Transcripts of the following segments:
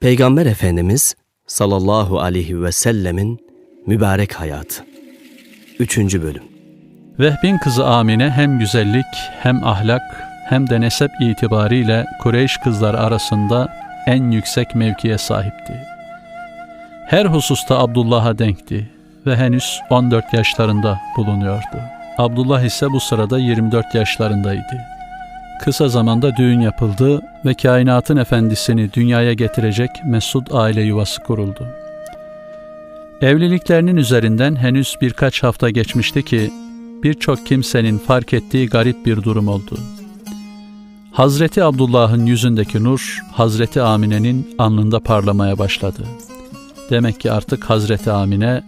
Peygamber Efendimiz sallallahu aleyhi ve sellemin mübarek hayatı. Üçüncü bölüm. Vehbin kızı Amine hem güzellik hem ahlak hem de nesep itibariyle Kureyş kızlar arasında en yüksek mevkiye sahipti. Her hususta Abdullah'a denkti ve henüz 14 yaşlarında bulunuyordu. Abdullah ise bu sırada 24 yaşlarındaydı. Kısa zamanda düğün yapıldı ve kainatın efendisini dünyaya getirecek Mesud aile yuvası kuruldu. Evliliklerinin üzerinden henüz birkaç hafta geçmişti ki birçok kimsenin fark ettiği garip bir durum oldu. Hazreti Abdullah'ın yüzündeki nur Hazreti Amine'nin alnında parlamaya başladı. Demek ki artık Hazreti Amine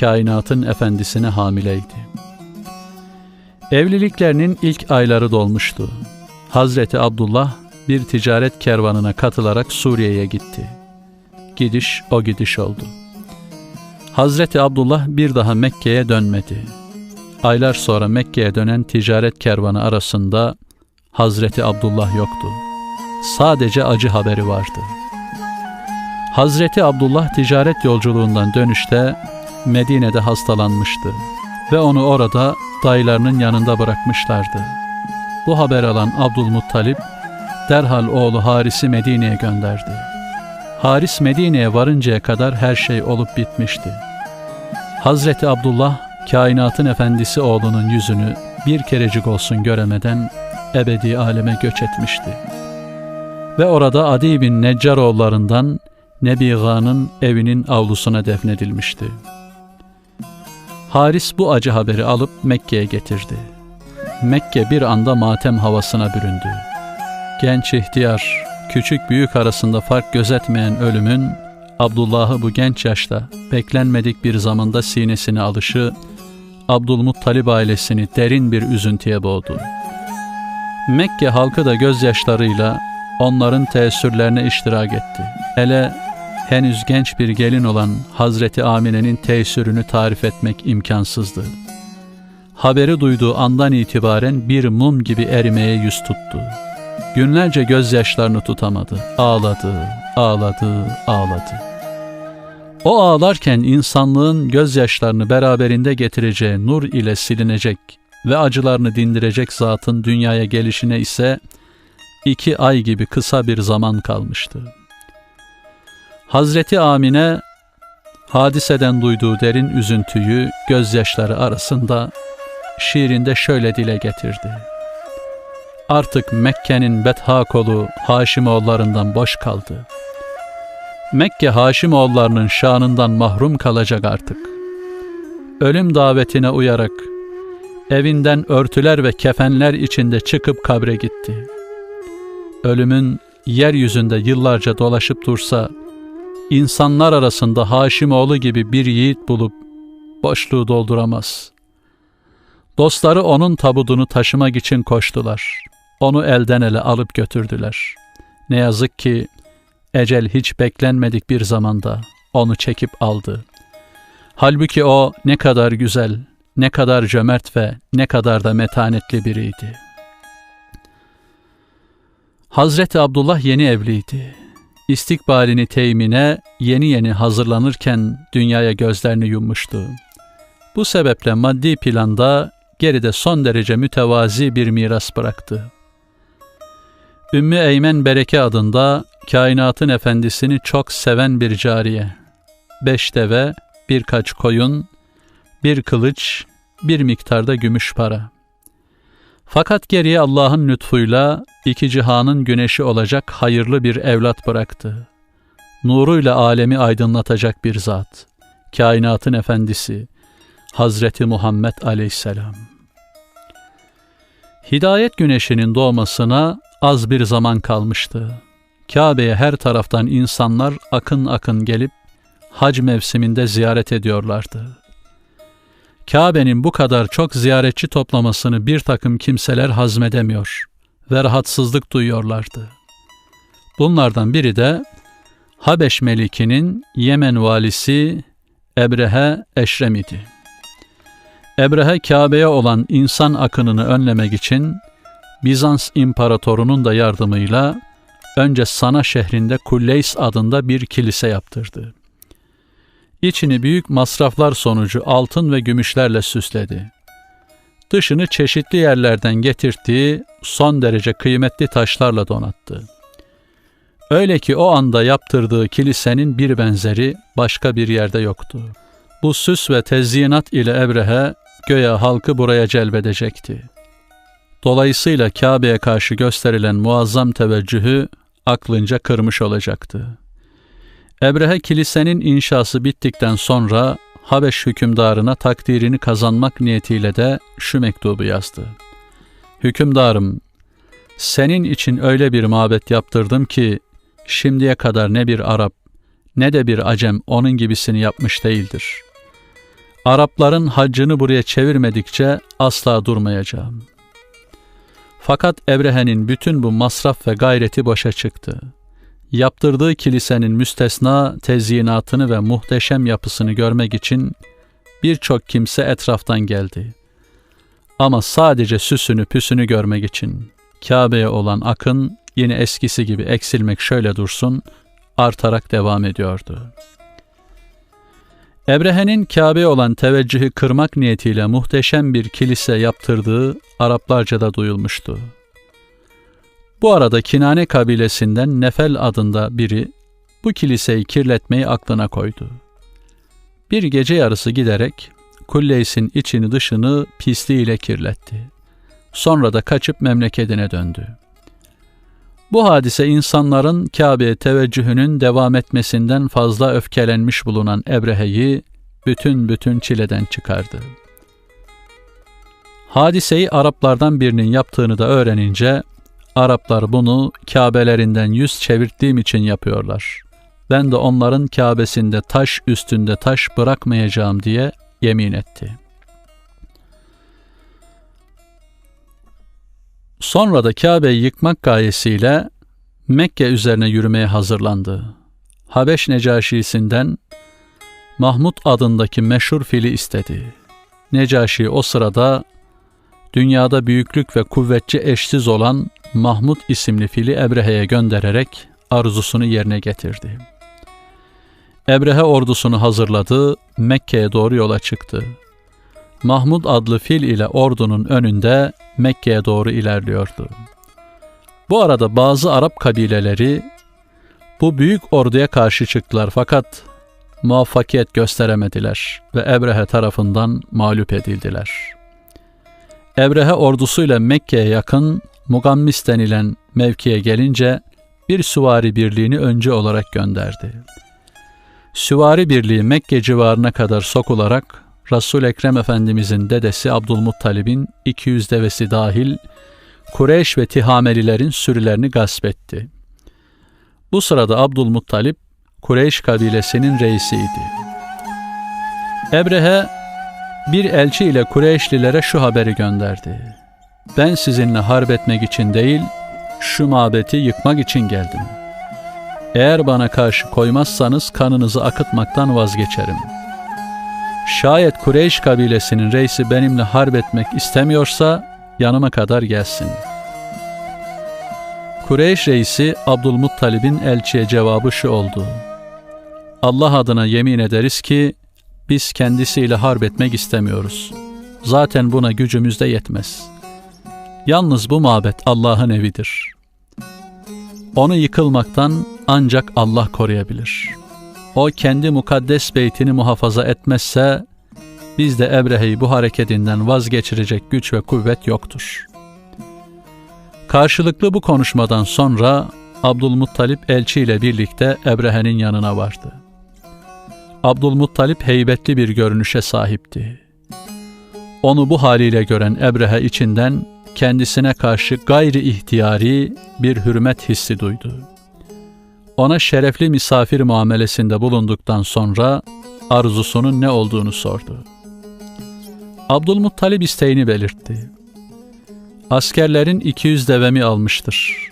kainatın efendisine hamileydi. Evliliklerinin ilk ayları dolmuştu. Hazreti Abdullah bir ticaret kervanına katılarak Suriye'ye gitti. Gidiş o gidiş oldu. Hazreti Abdullah bir daha Mekke'ye dönmedi. Aylar sonra Mekke'ye dönen ticaret kervanı arasında Hazreti Abdullah yoktu. Sadece acı haberi vardı. Hazreti Abdullah ticaret yolculuğundan dönüşte Medine'de hastalanmıştı ve onu orada dayılarının yanında bırakmışlardı. Bu haber alan Abdülmuttalip derhal oğlu Haris'i Medine'ye gönderdi. Haris Medine'ye varıncaya kadar her şey olup bitmişti. Hazreti Abdullah kainatın efendisi oğlunun yüzünü bir kerecik olsun göremeden ebedi aleme göç etmişti. Ve orada Adi bin Neccaroğullarından Nebiga'nın evinin avlusuna defnedilmişti. Haris bu acı haberi alıp Mekke'ye getirdi. Mekke bir anda matem havasına büründü. Genç ihtiyar, küçük büyük arasında fark gözetmeyen ölümün, Abdullah'ı bu genç yaşta beklenmedik bir zamanda sinesine alışı, Abdülmuttalib ailesini derin bir üzüntüye boğdu. Mekke halkı da gözyaşlarıyla onların teessürlerine iştirak etti. Hele henüz genç bir gelin olan Hazreti Amine'nin teessürünü tarif etmek imkansızdı. Haberi duyduğu andan itibaren bir mum gibi erimeye yüz tuttu. Günlerce gözyaşlarını tutamadı. Ağladı, ağladı, ağladı. O ağlarken insanlığın gözyaşlarını beraberinde getireceği nur ile silinecek ve acılarını dindirecek zatın dünyaya gelişine ise iki ay gibi kısa bir zaman kalmıştı. Hazreti Amine hadiseden duyduğu derin üzüntüyü gözyaşları arasında şiirinde şöyle dile getirdi. Artık Mekke'nin betha kolu Haşimoğullarından boş kaldı. Mekke Haşimoğullarının şanından mahrum kalacak artık. Ölüm davetine uyarak evinden örtüler ve kefenler içinde çıkıp kabre gitti. Ölümün yeryüzünde yıllarca dolaşıp dursa, insanlar arasında Haşimoğlu gibi bir yiğit bulup boşluğu dolduramaz. Dostları onun tabudunu taşımak için koştular. Onu elden ele alıp götürdüler. Ne yazık ki ecel hiç beklenmedik bir zamanda onu çekip aldı. Halbuki o ne kadar güzel, ne kadar cömert ve ne kadar da metanetli biriydi. Hazreti Abdullah yeni evliydi. İstikbalini temine yeni yeni hazırlanırken dünyaya gözlerini yummuştu. Bu sebeple maddi planda geride son derece mütevazi bir miras bıraktı. Ümmü Eymen Bereke adında kainatın efendisini çok seven bir cariye. Beş deve, birkaç koyun, bir kılıç, bir miktarda gümüş para. Fakat geriye Allah'ın lütfuyla iki cihanın güneşi olacak hayırlı bir evlat bıraktı. Nuruyla alemi aydınlatacak bir zat. Kainatın efendisi Hazreti Muhammed Aleyhisselam. Hidayet güneşinin doğmasına az bir zaman kalmıştı. Kabe'ye her taraftan insanlar akın akın gelip hac mevsiminde ziyaret ediyorlardı. Kabe'nin bu kadar çok ziyaretçi toplamasını bir takım kimseler hazmedemiyor ve rahatsızlık duyuyorlardı. Bunlardan biri de Habeş Meliki'nin Yemen valisi Ebrehe Eşrem idi. Ebrehe Kabe'ye olan insan akınını önlemek için Bizans imparatorunun da yardımıyla önce Sana şehrinde Kulleys adında bir kilise yaptırdı. İçini büyük masraflar sonucu altın ve gümüşlerle süsledi. Dışını çeşitli yerlerden getirdiği son derece kıymetli taşlarla donattı. Öyle ki o anda yaptırdığı kilisenin bir benzeri başka bir yerde yoktu. Bu süs ve tezyinat ile Ebrehe göya halkı buraya celbedecekti. Dolayısıyla Kabe'ye karşı gösterilen muazzam teveccühü aklınca kırmış olacaktı. Ebrehe kilisenin inşası bittikten sonra Habeş hükümdarına takdirini kazanmak niyetiyle de şu mektubu yazdı. Hükümdarım, senin için öyle bir mabet yaptırdım ki şimdiye kadar ne bir Arap ne de bir Acem onun gibisini yapmış değildir. Arapların haccını buraya çevirmedikçe asla durmayacağım. Fakat Ebrehe'nin bütün bu masraf ve gayreti boşa çıktı. Yaptırdığı kilisenin müstesna tezyinatını ve muhteşem yapısını görmek için birçok kimse etraftan geldi. Ama sadece süsünü püsünü görmek için Kabe'ye olan akın yine eskisi gibi eksilmek şöyle dursun, artarak devam ediyordu. Ebrehe'nin Kabe'ye olan teveccühü kırmak niyetiyle muhteşem bir kilise yaptırdığı Araplarca da duyulmuştu. Bu arada Kinane kabilesinden Nefel adında biri bu kiliseyi kirletmeyi aklına koydu. Bir gece yarısı giderek Kulleys'in içini dışını pisliğiyle kirletti. Sonra da kaçıp memleketine döndü. Bu hadise insanların Kabe'ye teveccühünün devam etmesinden fazla öfkelenmiş bulunan Ebrehe'yi bütün bütün çileden çıkardı. Hadiseyi Araplardan birinin yaptığını da öğrenince Araplar bunu Kabe'lerinden yüz çevirttiğim için yapıyorlar. Ben de onların Kabe'sinde taş üstünde taş bırakmayacağım diye yemin etti. Sonra da Kabe'yi yıkmak gayesiyle Mekke üzerine yürümeye hazırlandı. Habeş Necaşisi'nden Mahmud adındaki meşhur fili istedi. Necaşi o sırada dünyada büyüklük ve kuvvetçi eşsiz olan Mahmud isimli fili Ebrehe'ye göndererek arzusunu yerine getirdi. Ebrehe ordusunu hazırladı, Mekke'ye doğru yola çıktı. Mahmud adlı fil ile ordunun önünde Mekke'ye doğru ilerliyordu. Bu arada bazı Arap kabileleri bu büyük orduya karşı çıktılar fakat muvaffakiyet gösteremediler ve Ebrehe tarafından mağlup edildiler. Ebrehe ordusuyla Mekke'ye yakın Mugammis denilen mevkiye gelince bir süvari birliğini önce olarak gönderdi. Süvari birliği Mekke civarına kadar sokularak Resul Ekrem Efendimizin dedesi Abdülmuttalib'in 200 devesi dahil Kureyş ve Tihamelilerin sürülerini gasp etti. Bu sırada Abdülmuttalip Kureyş kabilesinin reisiydi. Ebrehe bir elçi ile Kureyşlilere şu haberi gönderdi. Ben sizinle harp etmek için değil, şu mabeti yıkmak için geldim. Eğer bana karşı koymazsanız kanınızı akıtmaktan vazgeçerim. Şayet Kureyş kabilesinin reisi benimle harp etmek istemiyorsa yanıma kadar gelsin. Kureyş reisi Abdülmuttalib'in elçiye cevabı şu oldu. Allah adına yemin ederiz ki biz kendisiyle harp etmek istemiyoruz. Zaten buna gücümüz de yetmez. Yalnız bu mabet Allah'ın evidir. Onu yıkılmaktan ancak Allah koruyabilir. O kendi mukaddes beytini muhafaza etmezse bizde Ebrehe'yi bu hareketinden vazgeçirecek güç ve kuvvet yoktur. Karşılıklı bu konuşmadan sonra Abdülmuttalip elçiyle birlikte Ebrehe'nin yanına vardı. Abdülmuttalip heybetli bir görünüşe sahipti. Onu bu haliyle gören Ebrehe içinden kendisine karşı gayri ihtiyari bir hürmet hissi duydu. Ona şerefli misafir muamelesinde bulunduktan sonra arzusunun ne olduğunu sordu. Abdülmuttalip isteğini belirtti. Askerlerin 200 devemi almıştır.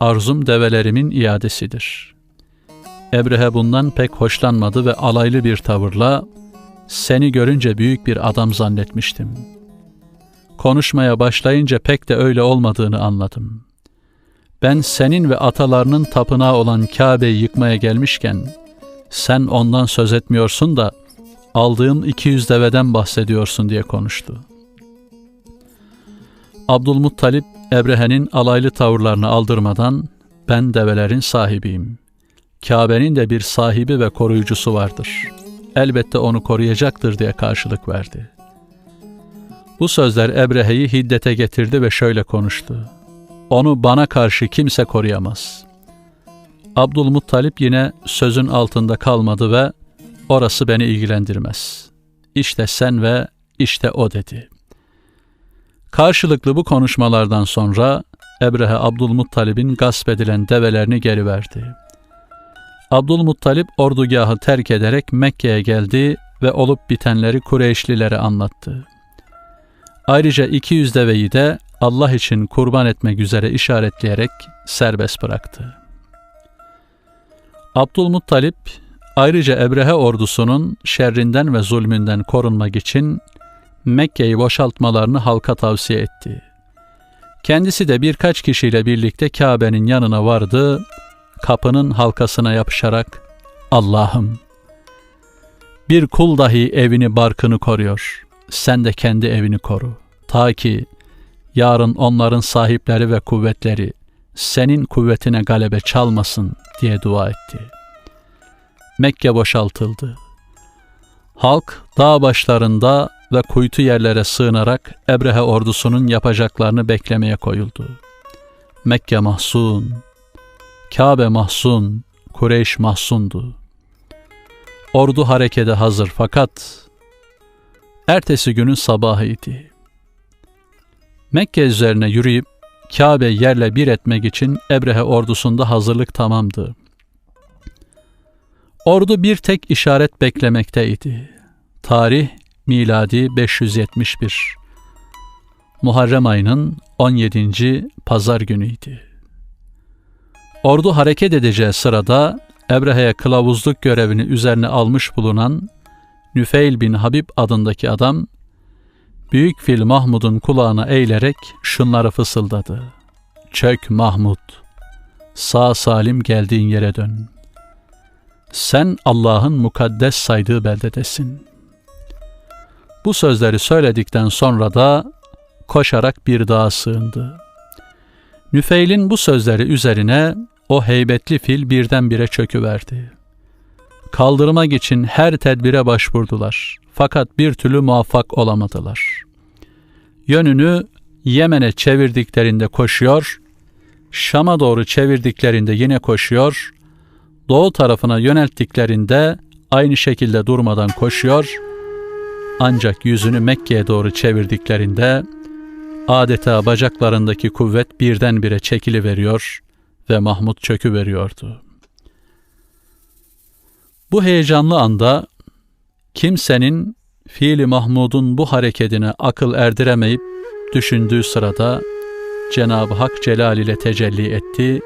Arzum develerimin iadesidir. Ebrehe bundan pek hoşlanmadı ve alaylı bir tavırla seni görünce büyük bir adam zannetmiştim. Konuşmaya başlayınca pek de öyle olmadığını anladım. Ben senin ve atalarının tapınağı olan Kabe'yi yıkmaya gelmişken sen ondan söz etmiyorsun da aldığım 200 deveden bahsediyorsun diye konuştu. Abdülmuttalip Ebrehe'nin alaylı tavırlarını aldırmadan ben develerin sahibiyim. Kabe'nin de bir sahibi ve koruyucusu vardır. Elbette onu koruyacaktır diye karşılık verdi. Bu sözler Ebrehe'yi hiddete getirdi ve şöyle konuştu. Onu bana karşı kimse koruyamaz. Abdülmuttalip yine sözün altında kalmadı ve orası beni ilgilendirmez. İşte sen ve işte o dedi. Karşılıklı bu konuşmalardan sonra Ebrehe Abdülmuttalib'in gasp edilen develerini geri verdi. Abdülmuttalip ordugahı terk ederek Mekke'ye geldi ve olup bitenleri Kureyşlilere anlattı. Ayrıca 200 deveyi de Allah için kurban etmek üzere işaretleyerek serbest bıraktı. Abdülmuttalip ayrıca Ebrehe ordusunun şerrinden ve zulmünden korunmak için Mekke'yi boşaltmalarını halka tavsiye etti. Kendisi de birkaç kişiyle birlikte Kabe'nin yanına vardı, kapının halkasına yapışarak Allah'ım bir kul dahi evini barkını koruyor. Sen de kendi evini koru. Ta ki yarın onların sahipleri ve kuvvetleri senin kuvvetine galebe çalmasın diye dua etti. Mekke boşaltıldı. Halk dağ başlarında ve kuytu yerlere sığınarak Ebrehe ordusunun yapacaklarını beklemeye koyuldu. Mekke mahzun, Kabe mahzun, Kureyş mahzundu. Ordu harekete hazır fakat ertesi günün sabahıydı. Mekke üzerine yürüyüp Kabe yerle bir etmek için Ebrehe ordusunda hazırlık tamamdı. Ordu bir tek işaret beklemekteydi. Tarih miladi 571. Muharrem ayının 17. pazar günüydü. Ordu hareket edeceği sırada Ebrehe'ye kılavuzluk görevini üzerine almış bulunan Nüfeil bin Habib adındaki adam Büyük Fil Mahmud'un kulağına eğilerek şunları fısıldadı. Çök Mahmud, sağ salim geldiğin yere dön. Sen Allah'ın mukaddes saydığı beldedesin. Bu sözleri söyledikten sonra da koşarak bir dağa sığındı. Nüfeil'in bu sözleri üzerine o heybetli fil birdenbire çöküverdi. Kaldırmak için her tedbire başvurdular. Fakat bir türlü muvaffak olamadılar. Yönünü Yemen'e çevirdiklerinde koşuyor, Şam'a doğru çevirdiklerinde yine koşuyor, doğu tarafına yönelttiklerinde aynı şekilde durmadan koşuyor, ancak yüzünü Mekke'ye doğru çevirdiklerinde adeta bacaklarındaki kuvvet birdenbire çekili veriyor ve Mahmud çökü veriyordu. Bu heyecanlı anda kimsenin fiili Mahmud'un bu hareketine akıl erdiremeyip düşündüğü sırada Cenab-ı Hak Celal ile tecelli etti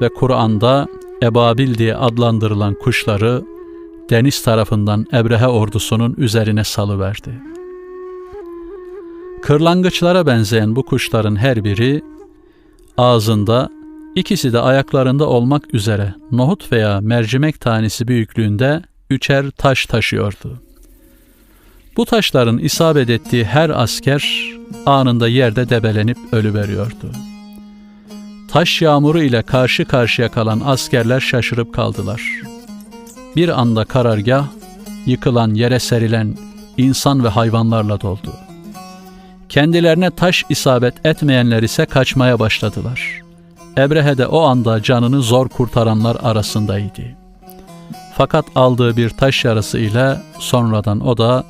ve Kur'an'da ebabil diye adlandırılan kuşları deniz tarafından Ebrehe ordusunun üzerine salıverdi. Kırlangıçlara benzeyen bu kuşların her biri ağzında, ikisi de ayaklarında olmak üzere nohut veya mercimek tanesi büyüklüğünde üçer taş taşıyordu. Bu taşların isabet ettiği her asker anında yerde debelenip ölüveriyordu. Taş yağmuru ile karşı karşıya kalan askerler şaşırıp kaldılar. Bir anda karargah, yıkılan yere serilen insan ve hayvanlarla doldu. Kendilerine taş isabet etmeyenler ise kaçmaya başladılar. Ebrehe de o anda canını zor kurtaranlar arasındaydı. Fakat aldığı bir taş yarası ile sonradan o da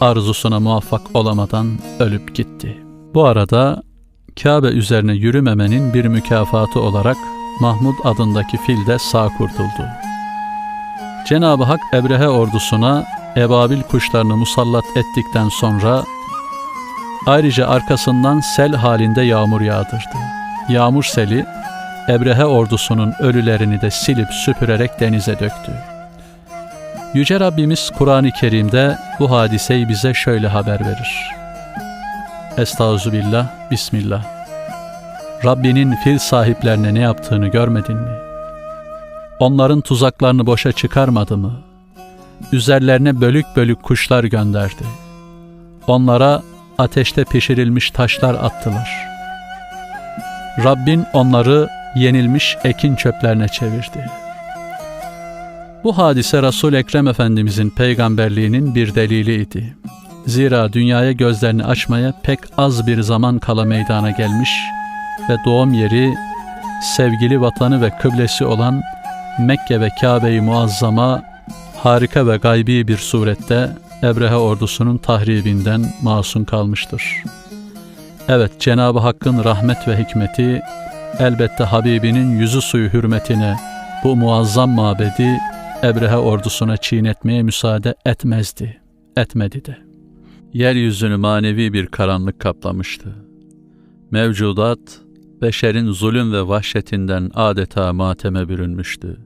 arzusuna muvaffak olamadan ölüp gitti. Bu arada Kabe üzerine yürümemenin bir mükafatı olarak Mahmud adındaki fil de sağ kurtuldu. Cenab-ı Hak Ebrehe ordusuna ebabil kuşlarını musallat ettikten sonra ayrıca arkasından sel halinde yağmur yağdırdı. Yağmur seli Ebrehe ordusunun ölülerini de silip süpürerek denize döktü. Yüce Rabbimiz Kur'an-ı Kerim'de bu hadiseyi bize şöyle haber verir. Estağfirullah, Bismillah. Rabbinin fil sahiplerine ne yaptığını görmedin mi? Onların tuzaklarını boşa çıkarmadı mı? Üzerlerine bölük bölük kuşlar gönderdi. Onlara ateşte pişirilmiş taşlar attılar. Rabbin onları yenilmiş ekin çöplerine çevirdi. Bu hadise Resul Ekrem Efendimizin peygamberliğinin bir deliliydi. Zira dünyaya gözlerini açmaya pek az bir zaman kala meydana gelmiş ve doğum yeri, sevgili vatanı ve kıblesi olan Mekke ve Kabe-i Muazzama harika ve gaybi bir surette Ebrehe ordusunun tahribinden masum kalmıştır. Evet, Cenab-ı Hakk'ın rahmet ve hikmeti elbette Habibinin yüzü suyu hürmetine bu muazzam mabedi Ebrehe ordusuna çiğnetmeye müsaade etmezdi, etmedi de. Yeryüzünü manevi bir karanlık kaplamıştı. Mevcudat, beşerin zulüm ve vahşetinden adeta mateme bürünmüştü.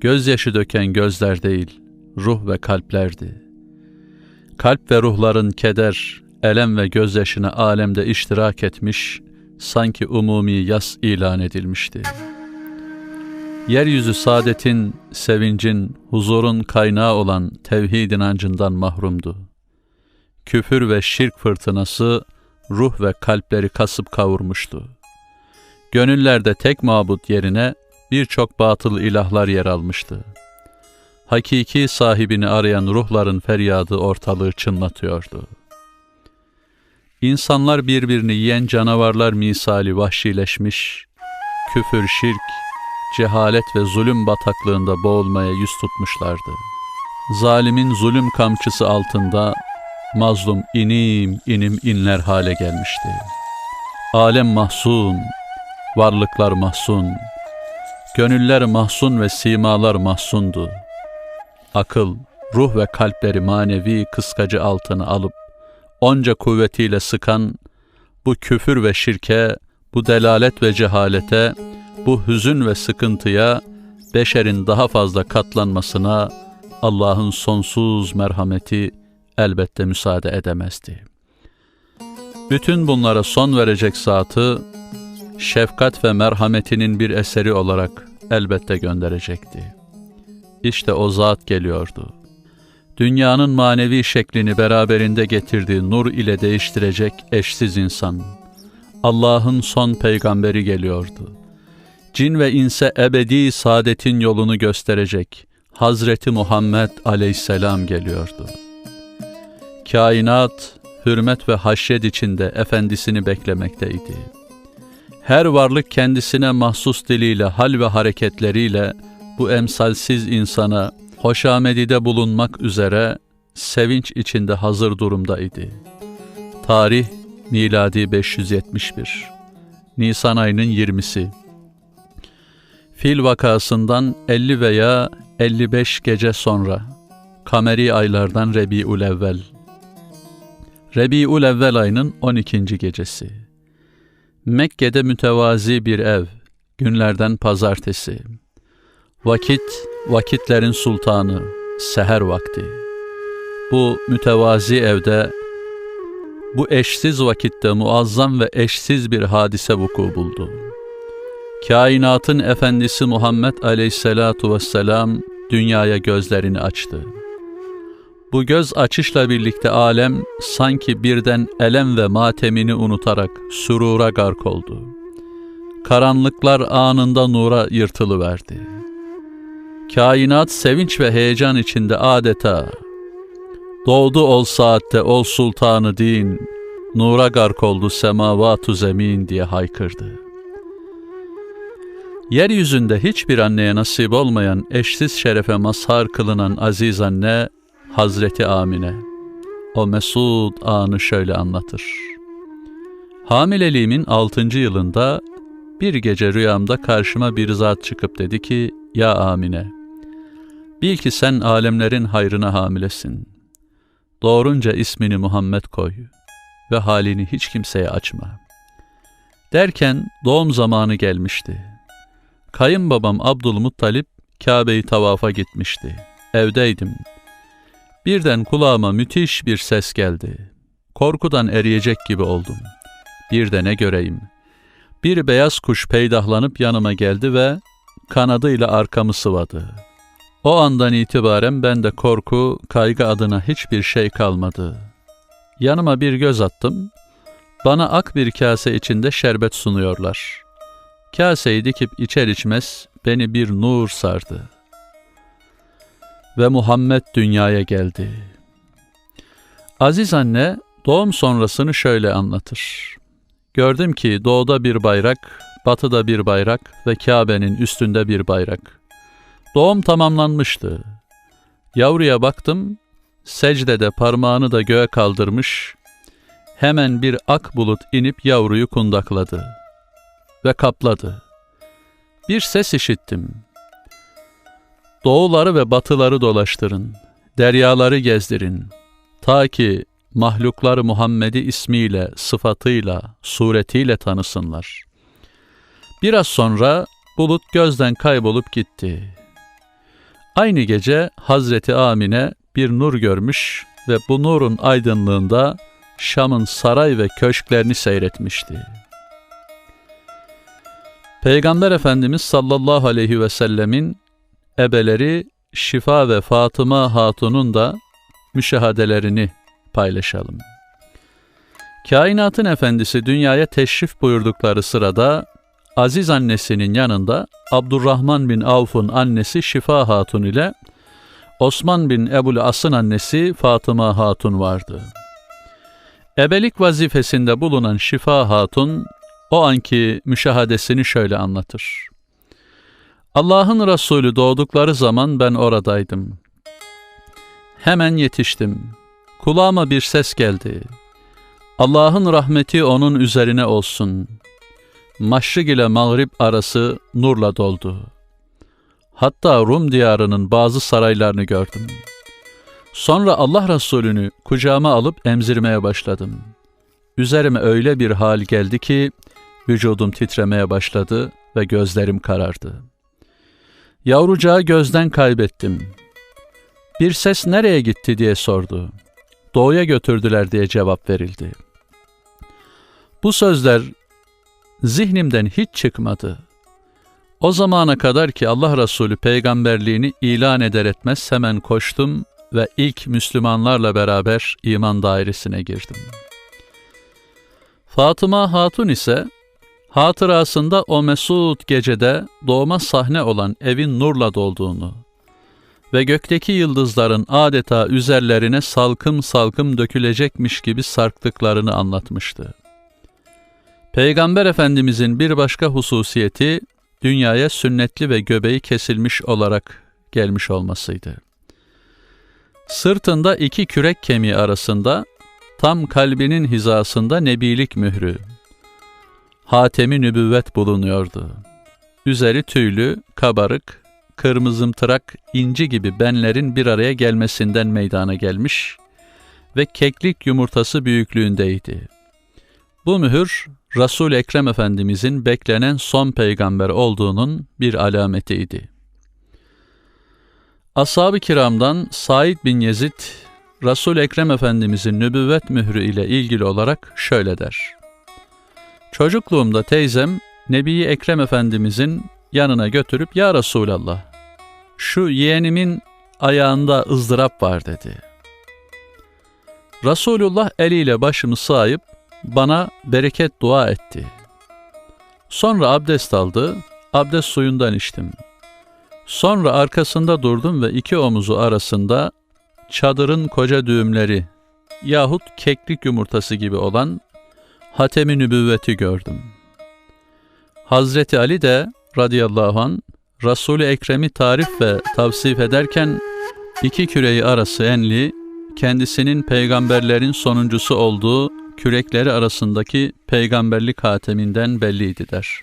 Gözyaşı döken gözler değil, ruh ve kalplerdi. Kalp ve ruhların keder, elem ve gözyaşına alemde iştirak etmiş, sanki umumi yas ilan edilmişti. Yeryüzü saadetin, sevincin, huzurun kaynağı olan tevhid inancından mahrumdu. Küfür ve şirk fırtınası ruh ve kalpleri kasıp kavurmuştu. Gönüllerde tek mabut yerine birçok batıl ilahlar yer almıştı. Hakiki sahibini arayan ruhların feryadı ortalığı çınlatıyordu. İnsanlar birbirini yiyen canavarlar misali vahşileşmiş, küfür, şirk, cehalet ve zulüm bataklığında boğulmaya yüz tutmuşlardı. Zalimin zulüm kamçısı altında mazlum inim inim inler hale gelmişti. Alem mahzun, varlıklar mahzun, gönüller mahzun ve simalar mahzundu. Akıl, ruh ve kalpleri manevi kıskacı altına alıp onca kuvvetiyle sıkan bu küfür ve şirke, bu delalet ve cehalete, bu hüzün ve sıkıntıya, beşerin daha fazla katlanmasına Allah'ın sonsuz merhameti elbette müsaade edemezdi. Bütün bunlara son verecek zatı, şefkat ve merhametinin bir eseri olarak elbette gönderecekti. İşte o zat geliyordu. Dünyanın manevi şeklini beraberinde getirdiği nur ile değiştirecek eşsiz insan. Allah'ın son peygamberi geliyordu. Cin ve inse ebedi saadetin yolunu gösterecek Hazreti Muhammed aleyhisselam geliyordu. Kainat, hürmet ve haşyet içinde efendisini beklemekteydi. Her varlık kendisine mahsus diliyle, hal ve hareketleriyle bu emsalsiz insana hoşamedide bulunmak üzere sevinç içinde hazır durumdaydı. Tarih miladi 571. Nisan ayının 20'si. Fil vakasından 50 veya 55 gece sonra kameri aylardan Rebiul Evvel. Rebiul Evvel ayının 12. gecesi. Mekke'de mütevazi bir ev. Günlerden pazartesi. Vakit, vakitlerin sultanı, seher vakti. Bu mütevazi evde, bu eşsiz vakitte muazzam ve eşsiz bir hadise vuku buldu. Kainatın efendisi Muhammed aleyhisselatu vesselam dünyaya gözlerini açtı. Bu göz açışla birlikte alem sanki birden elem ve matemini unutarak sürura gark oldu. Karanlıklar anında nura yırtılıverdi. Kainat sevinç ve heyecan içinde adeta Doğdu ol saatte ol sultanı din, nura gark oldu semavatu zemin diye haykırdı. Yeryüzünde hiçbir anneye nasip olmayan eşsiz şerefe mazhar kılınan aziz anne Hazreti Amine. O mesud anı şöyle anlatır. Hamileliğimin altıncı yılında bir gece rüyamda karşıma bir zat çıkıp dedi ki, Ya Amine, bil ki sen alemlerin hayrına hamilesin. Doğrunca ismini Muhammed koy ve halini hiç kimseye açma. Derken doğum zamanı gelmişti. Kayınbabam Abdülmuttalip Kabe'yi tavafa gitmişti. Evdeydim. Birden kulağıma müthiş bir ses geldi. Korkudan eriyecek gibi oldum. Bir de ne göreyim. bir beyaz kuş peydahlanıp yanıma geldi ve kanadıyla arkamı sıvadı. O andan itibaren bende korku, kaygı adına hiçbir şey kalmadı. Yanıma bir göz attım. Bana ak bir kase içinde şerbet sunuyorlar. Kaseyi dikip içer içmez beni bir nur sardı. Ve Muhammed dünyaya geldi. Aziz anne doğum sonrasını şöyle anlatır. Gördüm ki doğuda bir bayrak, batıda bir bayrak ve Kabe'nin üstünde bir bayrak. Doğum tamamlanmıştı. Yavruya baktım, secdede parmağını da göğe kaldırmış, hemen bir ak bulut inip yavruyu kundakladı ve kapladı. Bir ses işittim. Doğuları ve batıları dolaştırın, deryaları gezdirin, ta ki mahlukları Muhammed'i ismiyle, sıfatıyla, suretiyle tanısınlar. Biraz sonra bulut gözden kaybolup gitti. Aynı gece Hazreti Amine bir nur görmüş ve bu nurun aydınlığında Şam'ın saray ve köşklerini seyretmişti. Peygamber Efendimiz sallallahu aleyhi ve sellemin ebeleri Şifa ve Fatıma Hatun'un da müşahadelerini paylaşalım. Kainatın efendisi dünyaya teşrif buyurdukları sırada Aziz annesinin yanında Abdurrahman bin Avf'un annesi Şifa Hatun ile Osman bin Ebul As'ın annesi Fatıma Hatun vardı. Ebelik vazifesinde bulunan Şifa Hatun o anki müşahadesini şöyle anlatır. Allah'ın Resulü doğdukları zaman ben oradaydım. Hemen yetiştim. Kulağıma bir ses geldi. Allah'ın rahmeti onun üzerine olsun. Maşrik ile Mağrib arası nurla doldu. Hatta Rum diyarının bazı saraylarını gördüm. Sonra Allah Resulü'nü kucağıma alıp emzirmeye başladım. Üzerime öyle bir hal geldi ki vücudum titremeye başladı ve gözlerim karardı. Yavrucağı gözden kaybettim. Bir ses nereye gitti diye sordu. Doğuya götürdüler diye cevap verildi. Bu sözler zihnimden hiç çıkmadı. O zamana kadar ki Allah Resulü peygamberliğini ilan eder etmez hemen koştum ve ilk Müslümanlarla beraber iman dairesine girdim. Fatıma Hatun ise hatırasında o mesut gecede doğma sahne olan evin nurla dolduğunu ve gökteki yıldızların adeta üzerlerine salkım salkım dökülecekmiş gibi sarktıklarını anlatmıştı. Peygamber Efendimizin bir başka hususiyeti dünyaya sünnetli ve göbeği kesilmiş olarak gelmiş olmasıydı. Sırtında iki kürek kemiği arasında tam kalbinin hizasında nebilik mührü, hatemi nübüvvet bulunuyordu. Üzeri tüylü, kabarık, kırmızımtırak, inci gibi benlerin bir araya gelmesinden meydana gelmiş ve keklik yumurtası büyüklüğündeydi. Bu mühür, resul Ekrem Efendimizin beklenen son peygamber olduğunun bir alametiydi. Ashab-ı kiramdan Said bin Yezid, resul Ekrem Efendimizin nübüvvet mührü ile ilgili olarak şöyle der. Çocukluğumda teyzem, Nebi Ekrem Efendimizin yanına götürüp Ya Resulallah, şu yeğenimin ayağında ızdırap var dedi. Resulullah eliyle başımı sağıp bana bereket dua etti. Sonra abdest aldı, abdest suyundan içtim. Sonra arkasında durdum ve iki omuzu arasında çadırın koca düğümleri yahut keklik yumurtası gibi olan hatemi nübüvveti gördüm. Hazreti Ali de radıyallahu an Resul-i Ekrem'i tarif ve tavsif ederken iki küreği arası enli, kendisinin peygamberlerin sonuncusu olduğu kürekleri arasındaki peygamberlik hateminden belliydi der.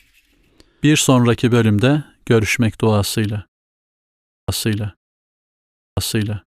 Bir sonraki bölümde görüşmek duasıyla. Asıyla. Asıyla.